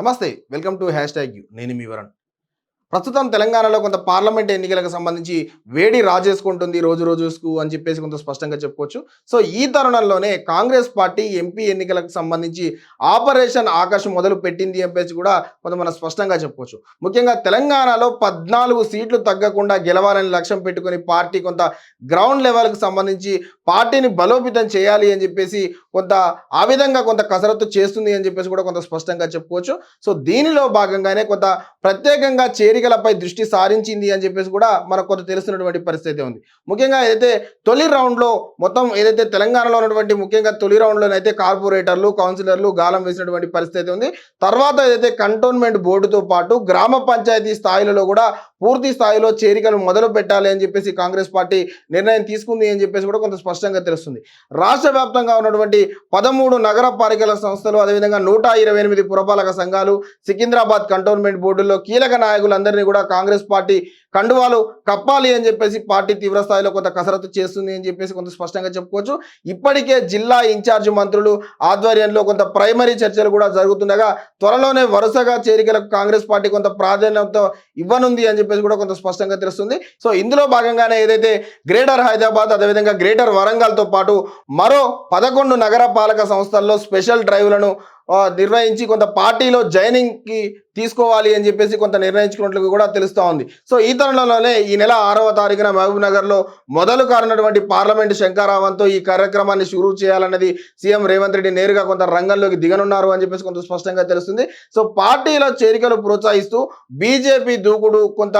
నమస్తే welcome to hashtag you. నేను మీ వరణ్. ప్రస్తుతం తెలంగాణలో కొంత పార్లమెంట్ ఎన్నికలకు సంబంధించి వేడి రాజేసుకుంటుంది రోజు రోజుకు అని చెప్పేసి కొంత స్పష్టంగా చెప్పుకోవచ్చు. సో ఈ తరుణంలోనే కాంగ్రెస్ పార్టీ ఎంపీ ఎన్నికలకు సంబంధించి ఆపరేషన్ ఆకాశ్ మొదలు పెట్టింది అని చెప్పేసి కూడా కొంత మనం స్పష్టంగా చెప్పుకోవచ్చు. ముఖ్యంగా తెలంగాణలో పద్నాలుగు సీట్లు తగ్గకుండా గెలవాలని లక్ష్యం పెట్టుకుని పార్టీ కొంత గ్రౌండ్ లెవెల్కి సంబంధించి పార్టీని బలోపేతం చేయాలి అని చెప్పేసి కొంత ఆ విధంగా కొంత కసరత్తు చేస్తుంది అని చెప్పేసి కూడా కొంత స్పష్టంగా చెప్పుకోవచ్చు. సో దీనిలో భాగంగానే కొంత ప్రత్యేకంగా చేరికలపై దృష్టి సారించింది అని చెప్పేసి కూడా మనకు కొంత తెలుస్తున్నటువంటి పరిస్థితి ఉంది. ముఖ్యంగా ఏదైతే తొలి రౌండ్లో మొత్తం ఏదైతే తెలంగాణలో ఉన్నటువంటి ముఖ్యంగా తొలి రౌండ్లోనైతే కార్పొరేటర్లు కౌన్సిలర్లు గాలం వేసినటువంటి పరిస్థితి ఉంది. తర్వాత ఏదైతే కంటోన్మెంట్ బోర్డుతో పాటు గ్రామ పంచాయతీ స్థాయిలలో కూడా పూర్తి స్థాయిలో చేరికలు మొదలు పెట్టాలి అని చెప్పేసి కాంగ్రెస్ పార్టీ నిర్ణయం తీసుకుంది అని చెప్పేసి కూడా కొంత స్పష్టం స్పష్టంగా తెలుస్తుంది. రాష్ట్ర వ్యాప్తంగా ఉన్నటువంటి పదమూడు నగర పాలికల సంస్థలు అదేవిధంగా నూట ఇరవై ఎనిమిది పురపాలక సంఘాలు సికింద్రాబాద్ కంటోన్మెంట్ బోర్డుల్లో కీలక నాయకులందరినీ కూడా కాంగ్రెస్ పార్టీ కండువాలు కప్పాలి అని చెప్పేసి పార్టీ తీవ్ర స్థాయిలో కొంత కసరత్తు చేస్తుంది అని చెప్పేసి కొంత స్పష్టంగా చెప్పుకోవచ్చు. ఇప్పటికే జిల్లా ఇన్ఛార్జ్ మంత్రులు ఆధ్వర్యంలో కొంత ప్రైమరీ చర్చలు కూడా జరుగుతుండగా త్వరలోనే వరుసగా చేరికలకు కాంగ్రెస్ పార్టీ కొంత ప్రాధాన్యత ఇవ్వనుంది అని చెప్పేసి కూడా కొంత స్పష్టంగా తెలుస్తుంది. సో ఇందులో భాగంగానే ఏదైతే గ్రేటర్ హైదరాబాద్ అదేవిధంగా గ్రేటర్ వరంగల్తో పాటు మరో పదకొండు నగరపాలక సంస్థల్లో స్పెషల్ డ్రైవ్లను నిర్వహించి కొంత పార్టీలో జాయినింగ్కి తీసుకోవాలి అని చెప్పేసి కొంత నిర్ణయించుకున్నట్లు కూడా తెలుస్తూ ఉంది. సో ఈ తరుణంలోనే ఈ నెల ఆరవ తారీఖున మహబూబ్ నగర్లో మొదలు కానున్నటువంటి పార్లమెంటు శంకారావంతో ఈ కార్యక్రమాన్ని షురూ చేయాలన్నది సీఎం రేవంత్ రెడ్డి నేరుగా కొంత రంగంలోకి దిగనున్నారు అని చెప్పేసి కొంత స్పష్టంగా తెలుస్తుంది. సో పార్టీలో చేరికలు ప్రోత్సహిస్తూ బీజేపీ దూకుడు కొంత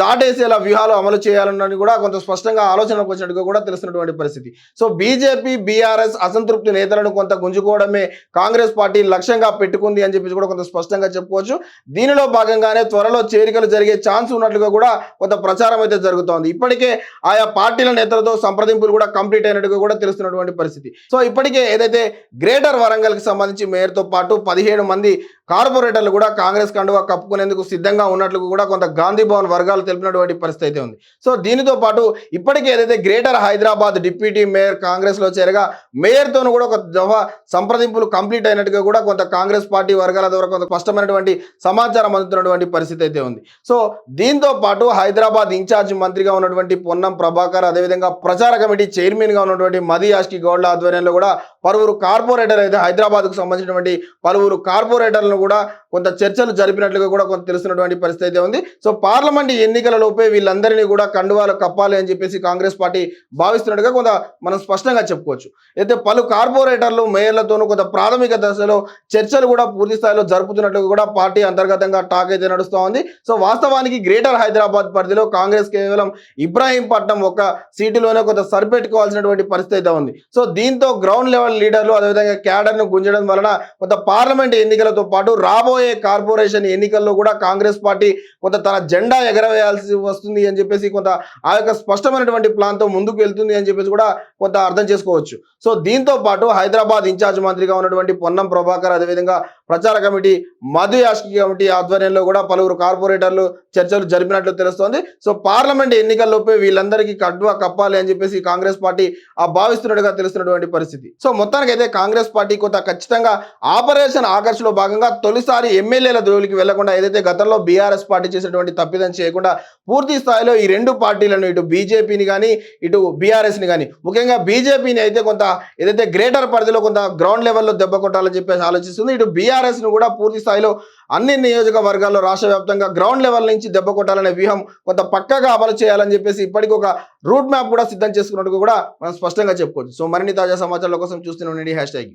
దాటేసేలా వ్యూహాలు అమలు చేయాలన్నది కూడా కొంత స్పష్టంగా ఆలోచనకు వచ్చినట్టుగా కూడా తెలుస్తున్నటువంటి పరిస్థితి. సో బీజేపీ బీఆర్ఎస్ అసంతృప్తి నేతలను కొంత గుంజుకోవడమే కాంగ్రెస్ పార్టీ లక్ష్యంగా పెట్టుకుంది అని చెప్పేసి కూడా కొంత స్పష్టంగా చెప్పుకోవచ్చు. దీనిలో భాగంగానే త్వరలో చేరికలు జరిగే ఛాన్స్ ఉన్నట్లుగా కూడా కొంత ప్రచారం అయితే జరుగుతోంది. ఇప్పటికే ఆయా పార్టీల నేతలతో సంప్రదింపులు కూడా కంప్లీట్ అయినట్టుగా కూడా తెలుస్తున్నటువంటి పరిస్థితి. సో ఇప్పటికే ఏదైతే గ్రేటర్ వరంగల్కి సంబంధించి మేయర్తో పాటు పదిహేడు మంది కార్పొరేటర్లు కూడా కాంగ్రెస్ కండువా కప్పుకునేందుకు సిద్ధంగా ఉన్నట్లు కూడా కొంత గాంధీ భవన్ వర్గాలు తెలిపినటువంటి పరిస్థితి అయితే ఉంది. సో దీనితో పాటు ఇప్పటికే ఏదైతే గ్రేటర్ హైదరాబాద్ డిప్యూటీ మేయర్ కాంగ్రెస్లో చేరగా మేయర్ తోను కూడా ఒక దఫా సంప్రదింపులు కంప్లీట్ అయినట్టుగా కూడా కొంత కాంగ్రెస్ పార్టీ వర్గాల ద్వారా కొంత స్పష్టమైనటువంటి సమాచారం అందుతున్నటువంటి పరిస్థితి అయితే ఉంది. సో దీంతో పాటు హైదరాబాద్ ఇన్ఛార్జ్ మంత్రిగా ఉన్నటువంటి పొన్నం ప్రభాకర్ అదేవిధంగా ప్రచార కమిటీ చైర్మన్గా ఉన్నటువంటి మది యాష్కి గౌడ్ల ఆధ్వర్యంలో కూడా పలువురు కార్పొరేటర్ అయితే హైదరాబాద్కు సంబంధించినటువంటి పలువురు కార్పొరేటర్లను కూడా కొంత చర్చలు జరిపినట్లుగా కూడా కొంత తెలుస్తున్నటువంటి పరిస్థితి ఉంది. సో పార్లమెంట్ ఎన్నికలలోపే వీళ్ళందరినీ కూడా కండువాలు కప్పాలి అని చెప్పేసి కాంగ్రెస్ పార్టీ భావిస్తున్నట్టుగా కొంత మనం స్పష్టంగా చెప్పుకోవచ్చు. అయితే పలు కార్పొరేటర్లు మేయర్లతోనూ కొంత ప్రాథమిక దశలో చర్చలు కూడా పూర్తి స్థాయిలో జరుపుతున్నట్టుగా కూడా పార్టీ అంతర్గతంగా టాక్ అయితే నడుస్తూ ఉంది. సో వాస్తవానికి గ్రేటర్ హైదరాబాద్ పరిధిలో కాంగ్రెస్ కేవలం ఇబ్రాహీంపట్నం ఒక సీటులోనే కొంత సరిపెట్టుకోవాల్సినటువంటి పరిస్థితి అయితే ఉంది. సో దీంతో గ్రౌండ్ లెవెల్ లీడర్లు అదేవిధంగా క్యాడర్ను గుంజడం వలన కొంత పార్లమెంట్ ఎన్నికలతో పాటు రాబోయే కార్పొరేషన్ ఎన్నికల్లో కూడా కాంగ్రెస్ పార్టీ కొంత తన జెండా ఎగరవేయాల్సి వస్తుంది అని చెప్పేసి కొంత ఆ యొక్క స్పష్టమైనటువంటి ప్లాన్తో ముందుకు వెళ్తుంది అని చెప్పేసి కూడా కొంత అర్థం చేసుకోవచ్చు. సో దీంతో పాటు హైదరాబాద్ ఇన్ఛార్జ్ మంత్రిగా ఉన్నటువంటి పొన్నం ప్రభాకర్ అదేవిధంగా ప్రచార కమిటీ మధు యాష్కి కమిటీ ఆధ్వర్యంలో కూడా పలువురు కార్పొరేటర్లు చర్చలు జరిపినట్లు తెలుస్తోంది. సో పార్లమెంట్ ఎన్నికల్లోపే వీళ్ళందరికీ కడ్వా కప్పాలి అని చెప్పేసి కాంగ్రెస్ పార్టీ ఆ భావిస్తున్నట్టుగా తెలుస్తున్నటువంటి పరిస్థితి. సో మొత్తానికి అయితే కాంగ్రెస్ పార్టీ కొంత ఖచ్చితంగా ఆపరేషన్ ఆకర్షణలో భాగంగా తొలిసారి ఎమ్మెల్యేల జోలికి వెళ్ళకుండా ఏదైతే గతంలో బీఆర్ఎస్ పార్టీ చేసినటువంటి తప్పిదం చేయకుండా పూర్తి స్థాయిలో ఈ రెండు పార్టీలను ఇటు బీజేపీని కానీ ఇటు బీఆర్ఎస్ని కానీ ముఖ్యంగా బీజేపీని అయితే కొంత ఏదైతే గ్రేటర్ పరిధిలో కొంత గ్రౌండ్ లెవెల్లో దెబ్బ కొట్టాలని చెప్పేసి ఆలోచిస్తుంది. ఇటు బీఆర్ఎస్ను కూడా పూర్తి స్థాయిలో అన్ని నియోజకవర్గాల్లో రాష్ట్ర వ్యాప్తంగా గ్రౌండ్ లెవెల్ నుంచి దెబ్బ కొట్టాలనే వ్యూహం కొంత పక్కగా అమలు చేయాలని చెప్పేసి ఇప్పటికి ఒక రూట్ మ్యాప్ కూడా సిద్ధం చేసుకున్నట్టు కూడా మనం స్పష్టంగా చెప్పుకోవచ్చు. సో మరిన్ని తాజా సమాచారాల కోసం చూస్తూనే ఉండండి హ్యాష్ ట్యాగ్